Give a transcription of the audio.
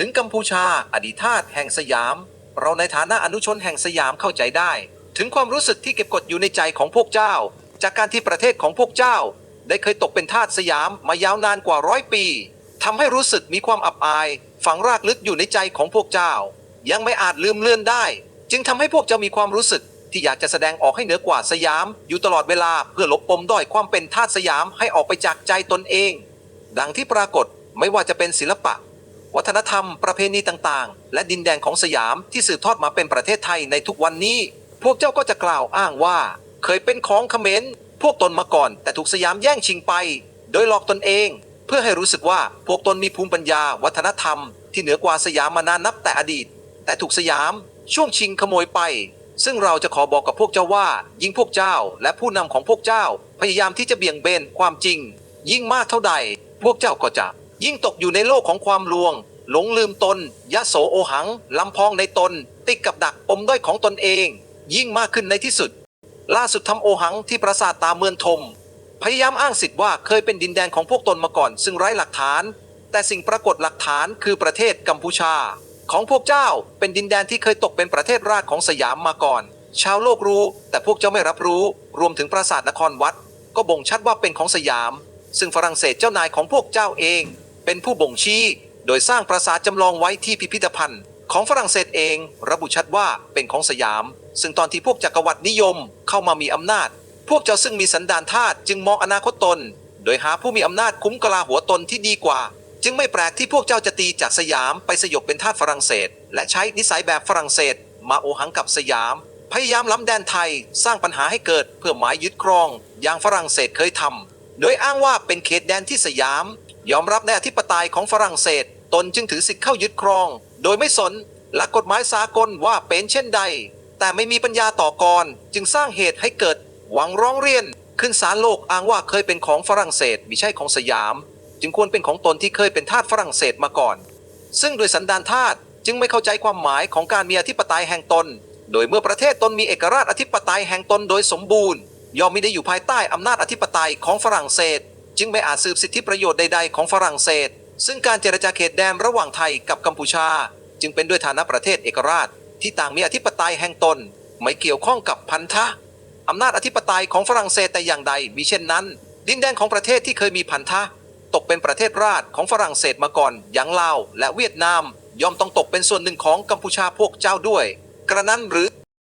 ถึงกัมพูชาอดีตาสแห่งสยาม เราในฐานะอนุชนแห่งสยามเข้าใจได้ ถึงความรู้สึกที่เก็บกดอยู่ในใจของพวกเจ้า จากการที่ประเทศของพวกเจ้า ได้เคยตกเป็นทาสสยามมายาวนานกว่าร้อยปีทำให้รู้สึกมีความอับอาย ฝังรากลึกอยู่ในใจของพวกเจ้า ยังไม่อาจลืมเลือนได้ จึงทำให้พวกเจ้ามีความรู้สึกที่อยากจะแสดงออกให้เหนือกว่าสยาม อยู่ตลอดเวลาเพื่อลบปมด้อยความเป็นทาสสยามให้ออกไปจากใจตนเอง ดังที่ปรากฏไม่ว่าจะเป็นศิลปะ วัฒนธรรมประเพณีต่างๆ และดินแดนของสยามที่สืบทอดมาเป็นประเทศไทยในทุกวันนี้ พวกเจ้าก็จะกล่าวอ้างว่า เคยเป็นของเขมรพวกตนมาก่อนแต่ถูกสยามแย่งชิงไป โดยหลอกตนเอง เพื่อให้รู้สึกว่าพวกตนมีภูมิปัญญาวัฒนธรรม ที่เหนือกว่าสยามมานานนับแต่อดีต แต่ถูกสยามช่วงชิงขโมยไป ซึ่งเราจะขอบอกกับพวกเจ้าว่า ยิ่งพวกเจ้าและผู้นำของพวกเจ้า พยายามที่จะเบี่ยงเบนความจริง ยิ่งมากเท่าใด พวกเจ้าก็จะ ยิ่งตกอยู่ในโลกของความลวง หลงลืมตน ยะโสโอหัง ลำพองในตน ติดกับดักปมด้อยของตนเอง ยิ่งมากขึ้นในที่สุด ล่าสุดทำโอหังที่ปราสาทตาเมือนทม พยายามอ้างสิทธิ์ว่าเคยเป็นดินแดนของพวกตนมาก่อน ซึ่งไร้หลักฐาน แต่สิ่งปรากฏหลักฐานคือประเทศกัมพูชา ของพวกเจ้าเป็นดินแดนที่เคยตกเป็นประเทศราชของสยามมาก่อน ชาวโลกรู้ แต่พวกเจ้าไม่รับรู้ รวมถึงปราสาทนครวัด ก็บ่งชัดว่าเป็นของสยามซึ่งฝรั่งเศสเจ้านายของพวกเจ้าเอง เป็นผู้บ่งชี้ โดยสร้างปราสาทจำลองไว้ที่พิพิธภัณฑ์ ของฝรั่งเศสเองระบุชัดว่าเป็นของสยาม ซึ่งตอนที่พวกจักรวรรดินิยมเข้ามามีอำนาจ พวกเจ้าซึ่งมีสันดานทาสจึงมองอนาคตตน โดยหาผู้มีอำนาจคุ้มกลาหัวตนที่ดีกว่า จึงไม่แปลกที่พวกเจ้าจะตีจากสยามไปสยบเป็นทาสฝรั่งเศส และใช้นิสัยแบบฝรั่งเศส มาโอหังกับสยาม พยายามล้ำแดนไทย สร้างปัญหาให้เกิดเพื่อหมายยึดครอง อย่างฝรั่งเศสเคยทำ โดยอ้างว่าเป็นเขตแดนที่สยาม ยอมรับในอธิปไตยของฝรั่งเศส ตนจึงถือสิทธิ์เข้ายึดครอง โดยไม่สนหลักกฎหมายสากลว่าเป็นเช่นใด แต่ไม่มีปัญญาต่อกรจึงสร้างเหตุให้เกิด หวังร้องเรียน ขึ้นศาลโลกอ้างว่าเคยเป็นของฝรั่งเศสมิใช่ของสยาม จึงควรเป็นของตนที่เคยเป็นทาสฝรั่งเศสมาก่อน ซึ่งโดยสันดานทาสจึงไม่เข้าใจความหมายของการมีอธิปไตยแห่งตน โดยเมื่อประเทศตนมีเอกราชอธิปไตยแห่งตนโดยสมบูรณ์ ย่อมไม่ได้อยู่ภายใต้อำนาจอธิปไตยของฝรั่งเศส จึงไม่อาจสืบสิทธิประโยชน์ใดๆของฝรั่งเศส ซึ่งการเจรจาเขตแดนระหว่างไทยกับกัมพูชา จึงเป็นด้วยฐานะประเทศเอกราช ที่ต่างมีอธิปไตยแห่งตน ไม่เกี่ยวข้องกับพันธะอำนาจอธิปไตยของฝรั่งเศสแต่อย่างใดมีเช่นนั้น ดินแดนของประเทศที่เคยมีพันธะ ตกเป็นประเทศราชของฝรั่งเศสมาก่อน อย่างลาวและเวียดนาม ย่อมต้องตกเป็นส่วนหนึ่งของกัมพูชาพวกเจ้าด้วย กระนั้นหรือ